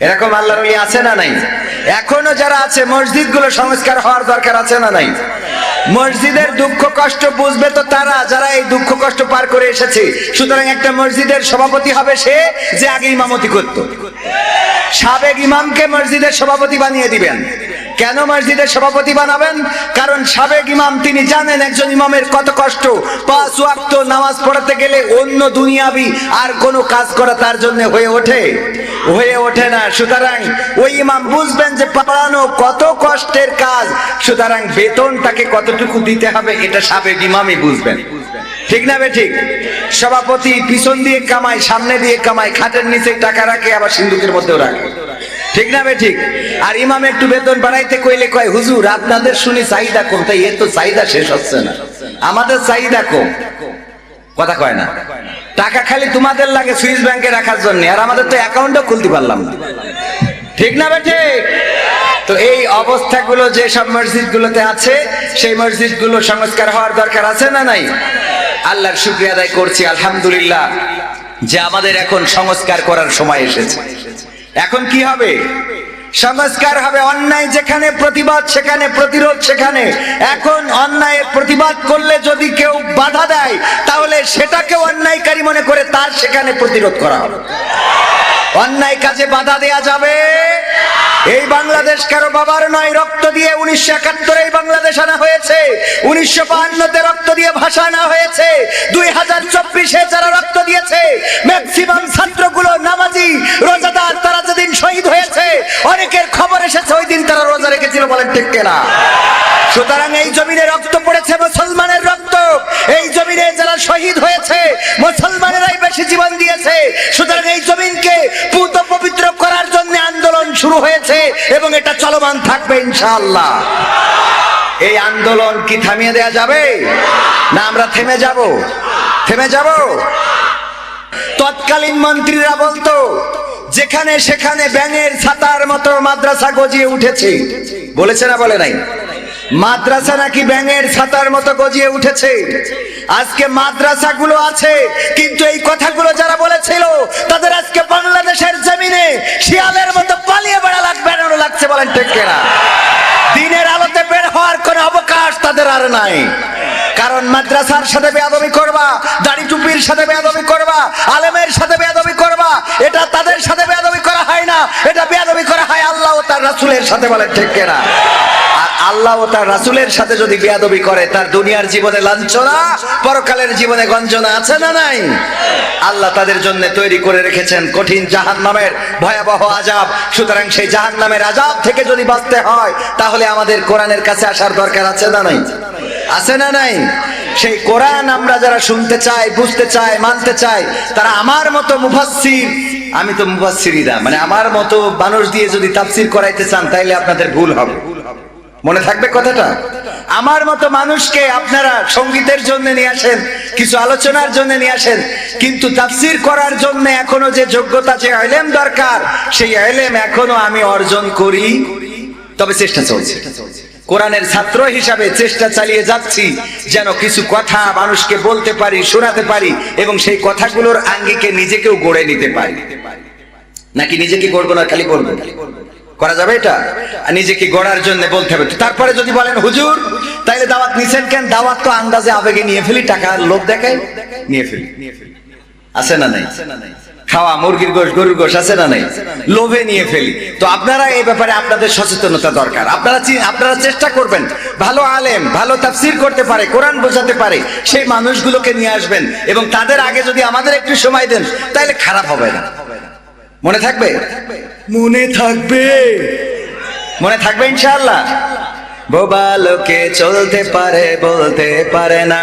এরকম আল্লাহর ওলি আছে না নাই? এখনও যারা আছে, মসজিদগুলো সংস্কার হওয়ার দরকার আছে না নাই? মসজিদের দুঃখ কষ্ট বুঝবে তো তারা, যারা এই দুঃখ কষ্ট পার করে এসেছে। সুতরাং একটা মসজিদের সভাপতি হবে সে যে আগে ইমামতি করত। সাবেক ইমামকে মসজিদের সভাপতি বানিয়ে দিবেন। কেন মসজিদের সভাপতি বানাবেন? কারণ সাবেক ইমাম, তিনি জানেন একজন ইমামের কত কষ্ট। পাঁচ ওয়াক্ত নামাজ পড়াতে গেলে অন্য দুনিয়াবি আর কোনো কাজ করা তার জন্য হয়ে ওঠে? হয়ে ওঠে না। সুতরাং ওই ইমাম বুঝবেন যে পড়ানো কত কষ্টের কাজ। সুতরাং বেতন তাকে কতটুকু দিতে হবে, এটা সাবেক ইমামই বুঝবেন। ঠিক না বে ঠিক? সভাপতি পিছন দিয়ে কামায়, সামনে দিয়ে কামায়, খাটের নিচে টাকা রাখে, আবার সিন্ধুকের মধ্যেও রাখে। ঠিক না ঠিক? আর ইমাম একটু বেতন বাড়াইতে কইলে কয়, হুজুর, আপনাদের শুনি চাহিদা কম, তাই এর তো চাহিদা শেষ হচ্ছে না। আমাদের চাহিদা কম। কথা কয় না। টাকা খালি তোমাদের লাগে সুইস ব্যাংকে রাখার জন্য, আর আমাদের তো অ্যাকাউন্টও খুলতে পারলাম না। ঠিক না ঠিক? তো এই অবস্থাগুলো যে সব মসজিদ গুলোতে আছে, সেই মসজিদগুলো সংস্কার হওয়ার দরকার আছে না নাই? আল্লাহর শুক্রিয়া আদায় করছি, আলহামদুলিল্লাহ, যে আমাদের এখন সংস্কার করার সময় এসেছে। এখন কি হবে? সংস্কার হবে, অন্যায় যেখানে প্রতিবাদ, সেখানে প্রতিরোধ, সেখানে। এখন অন্যায়ের প্রতিবাদ করলে যদি কেউ বাধা দেয়, তাহলে সেটাকে অন্যায়কারী মনে করে তার সেখানে প্রতিরোধ করা হবে। অন্যায় কাজে বাধা দেয়া যাবে। এই বাংলাদেশ কারও বাবার নয়, রক্ত দিয়ে উনিশশো একাত্তরে এই বাংলাদেশ আনা হয়েছে। উনিশশো বাহান্নতে রক্ত দিয়ে ভাষা আনা হয়েছে। দুই হাজার চব্বিশে যারা রক্ত দিয়েছে ম্যাক্সিমাম ছাত্রগুলো নামাজি শহীদ হয়েছে। অনেকের খবর এসেছে, ওই দিন তারা রোজা রেখেছিল বলেন ঠিক কেনা। সুতরাং এই জমিনে রক্ত পড়েছে, মুসলমানের রক্ত। এই জমিনে যারা শহীদ হয়েছে, মুসলমানেরাই বেশি জীবন দিয়েছে। সুতরাং এই জমিনকে পুত পবিত্র করার জন্য আন্দোলন শুরু হয়েছে এবং এটা চলমান থাকবে ইনশাআল্লাহ। এই আন্দোলন কি থামিয়ে দেয়া যাবে? না, আমরা থেমে যাব। থেমে যাব? তৎকালীন মন্ত্রীরা বলতো যেখানে সেখানে ব্যাঙের ছাতার মতো মাদ্রাসা গজিয়ে উঠেছে। বলেছে না বলে নাই? মাদ্রাসা নাকি ব্যাঙের ছাতার মতো গজিয়ে উঠেছে? আজকে মাদ্রাসা গুলো আছে, কিন্তু এই কথাগুলো যারা বলেছিল, তাদের আজকে বাংলাদেশের জমিনে শিয়ালের মতো পালিয়ে বেড়া লাগ বেড়ানো লাগছে বলেন টেকেরা দিনের আলোতে বের হওয়ার কোনো অবকাশ তাদের আর নাই। কারণ মাদ্রাসার সাথে বেয়াদবি করবা, দাড়ি টুপির সাথে বেয়াদবি করবা, আলেমের সাথে বেয়াদবি করবা এটা তাদের সাথে বেয়াদবি করা হয় না। এটা বেয়াদবি করা হয় আল্লাহ ও তার রাসূলের সাথে বলে ঠিক আর আল্লাহ ও তার রাসূলের সাথে যদি বেয়াদবি করে, তার দুনিয়ার জীবনে লাঞ্ছনা, পরকালের জীবনে গঞ্জনা আছে না নাই? আল্লাহ তাদের জন্য তৈরি করে রেখেছেন কঠিন জাহান্নামের ভয়াবহ আজাব সুতরাং সেই জাহান্নামের আজাব থেকে যদি বাঁচতে হয়, তাহলে আমাদের কোরআনের কাছে আসার দরকার আছে না নাই? আছে না নাই? সেই কোরআন আমরা যারা শুনতে চাই, বুঝতে চাই, মানতে চাই, তারা আমার মতো মুফাসসির, আমি তো মুফাসসিরই না। মানে আমার মতো মানুষ দিয়ে যদি তাফসির করাইতে চান, তাইলে আপনাদের ভুল হবে। মনে থাকবে কথাটা? আমার মতো মানুষকে আপনারা সঙ্গীতের জন্য নিয়ে আসেন, কিছু আলোচনার জন্য নিয়ে আসেন, কিন্তু তাফসির করার জন্য এখনও যে যোগ্যতা, যে এলেম দরকার, সেই এলেম এখনও আমি অর্জন করি। তবে চেষ্টা চলছে। কোরআনের ছাত্র হিসাবে চেষ্টা চালিয়ে যাচ্ছি, যেন কিছু কথা মানুষকে বলতে পারি, শোনাতে পারি, এবং সেই কথাগুলোর আঙ্গিকে নিজেকেও গড়ে নিতে পারি। নাকি নিজেকে গড়বো না, খালি বলব? করা যাবে এটা? নিজেকে গড়ার জন্য বলতে হবে। তারপরে যদি বলেন, হুজুর, তাইলে দাওয়াত নিছেন কেন? দাওয়াত তো আন্দাজে আবেগে নিয়ে ফেলি, টাকা লোভ দেখায় নিয়ে ফেলি নিয়ে ফেলি। আছে না নাই? খাওয়া মুরগির গোশ গরুর গোশ আছে না নাই? লোভে নিয়ে ফেলি। তো আপনারা এই ব্যাপারে আপনাদের সচেতনতা দরকার। আপনারা আপনারা চেষ্টা করবেন। ভালো আলেম ভালো তাফসির করতে পারে কোরআন বোঝাতে পারে সেই মানুষগুলোকে নিয়ে আসবেন এবং তাদের আগে যদি আমাদের একটু সময় দেন তাহলে খারাপ হবে না। মনে থাকবে? মনে থাকবে। মনে থাকবে ইনশাআল্লাহ। বোবা লোকে চলতে পারে বলতে পারে না।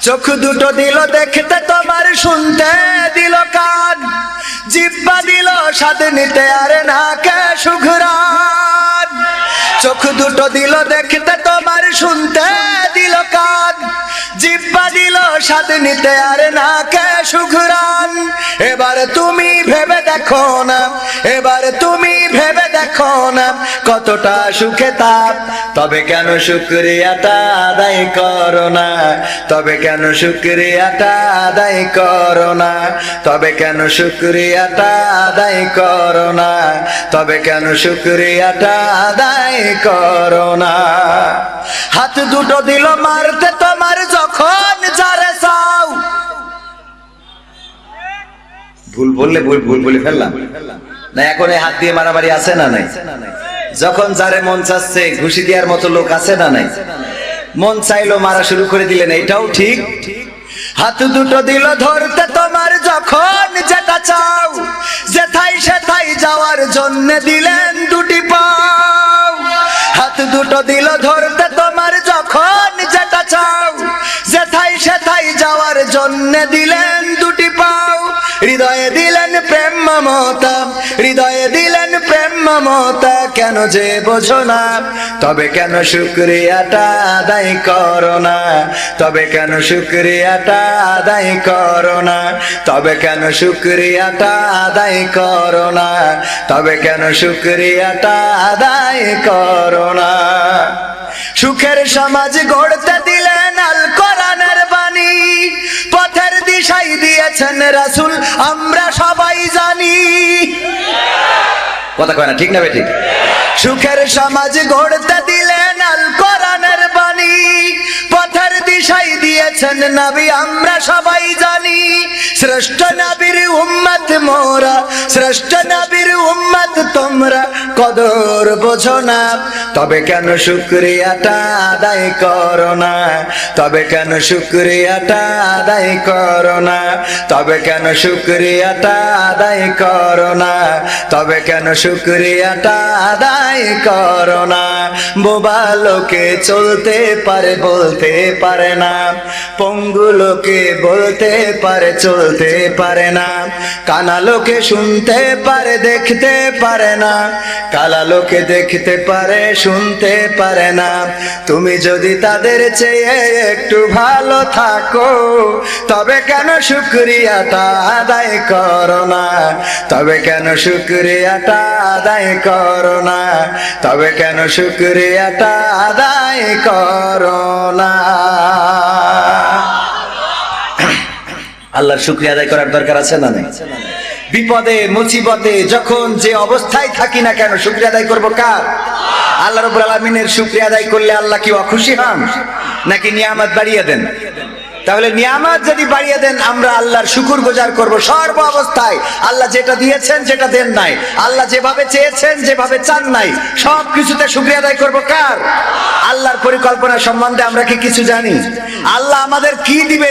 চোখ দুটো দিল দেখতে তোমার, শুনতে দিল কান। জিব্বা দিল স্বাদ নিতে আরে না কে সুঘরান চোখ দুটো দিল দেখতে তোমার, শুনতে দিল কান। জিব্বা দিল স্বাদ নিতে আরে না কে সুঘরান এবার তুমি ভেবে দেখো না। এবার তুমি ভেবে দেখো না কতটা সুখে তাপ। তবে কেন শুক্রিয়াটা আদায় করো না? তবে কেন শুক্রিয়াটা আদায় করো না? তবে কেন শুক্রিয়াটা আদায় করো না? তবে কেন শুক্রিয়াটা আদায় করো না? হাত দুটো দিল মারতে তোমার যখন ভুল বললে ভুল ভুল বলে ফেললাম। না, এখন হাত দিয়ে মারামারি আছে না নাই? যখন যারে মন চাচ্ছে ঘুষি দেওয়ার মতো লোক আছে না নাই? মন চাইলো মারা শুরু করে দিলেন, এটাও ঠিক? হাত দুটো দিল ধরতে তোমার যখন যেটা চাও যেথাই সেথাই যাওয়ার জন্য দিলেন দুটি পাও। হাত দুটো দিল ধরতে তোমার যখন যেটা চাও যেথাই সেথাই যাওয়ার জন্য দিলেন হৃদয়ে দিলেন প্রেম মমতা, হৃদয়ে দিলেন প্রেম মমতা, কেন যে বোঝো না? তবে কেন শুক্রিয়াটা আদায় করো না? তবে কেন শুক্রিয়াটা আদায় করো না? তবে কেন শুক্রিয়াটা আদায় করো না? তবে কেন শুক্রিয়াটা আদায় করো না? সুখের সমাজ গড়তে দিয়েছেন রাসুল, আমরা সবাই জানি। কথা কয় না, ঠিক না ঠিক? সুখের সমাজ গড়তে দিলেন আল কোরআনের বাণী। পথের দিশাই দিয়েছেন নাবি, আমরা সবাই জানি। শ্রেষ্ঠ নাবির উম্মত মোরা, শ্রেষ্ঠ নবীর উম্মত তোমরা, কদর বোঝো না। তবে কেন শুক্রিয়াটা আদায় করো না? তবে কেন শুক্রিয়াটা আদায় করো না? তবে কেন শুক্রিয়াটা আদায় করো না? তবে কেন শুক্রিয়াটা আদায় করো না? বোবা লোকে চলতে পারে, বলতে পারে না। পঙ্গু লোকে বলতে পারে, চলতে পারে না। কানা লোকে শুনতে পারে, দেখতে পারে না। কালা লোকে দেখতে পারে, শুনতে পারে না। তুমি যদি তাদের চেয়ে একটু ভালো থাকো, তবে কেন শুক্রিয়াটা আদায় করো না? তবে কেন শুক্রিয়াটা আদায় করো না? তবে কেন শুক্রিয়াটা আদায় করো না? আল্লাহর শুক্রিয়া আদায় করার দরকার আছে না নেই? বিপদে, মুসিবতে, যখন যে অবস্থায় থাকি না কেন, শুক্রিয়া আদায় করব কার? আল্লাহ রবুল আলমিনের শুক্রিয়া আদায় করলে আল্লাহ কি অখুশি হন? নাকি নিয়ামত বাড়িয়ে দেন? তাহলে নিয়ামত যদি বাড়িয়ে দেন, আমরা আল্লাহর শুকুর গুজার করব সর্ব অবস্থায়। আল্লাহ যেটা দিয়েছেন যেটা দেন নাই। আল্লাহ যেভাবে চেয়েছেন, যেভাবে চান নাই, সব কিছুতে শুক্রিয়া আদায় করব কার? আল্লাহর পরিকল্পনা সম্বন্ধে আমরা কি কিছু জানি? আল্লাহ আমাদের কি দিবে